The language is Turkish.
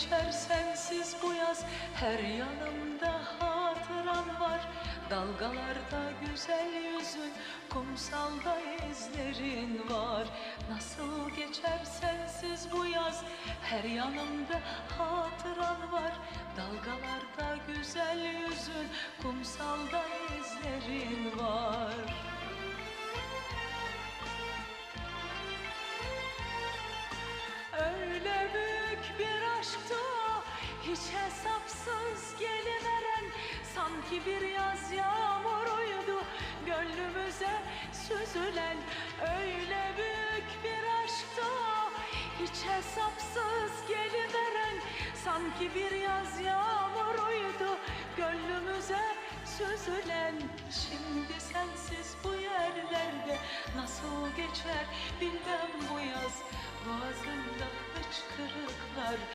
geçer sensiz bu yaz. Her yanımda hatıran var. Dalgalarda güzel yüzün Kumsalda izlerin var. Nasıl geçer sensiz bu yaz? Her yanımda hatıran var. Dalgalarda güzel yüzün Kumsalda izlerin var hiç hesapsız geliveren Sanki bir yaz yağmuruydu. Gönlümüze süzülen Öyle büyük bir aşktı. O, hiç hesapsız geliveren Sanki bir yaz yağmuruydu. Gönlümüze süzülen Şimdi sensiz bu yerlerde nasıl geçer bilmem bu yaz. Boğazımda hıçkırıklar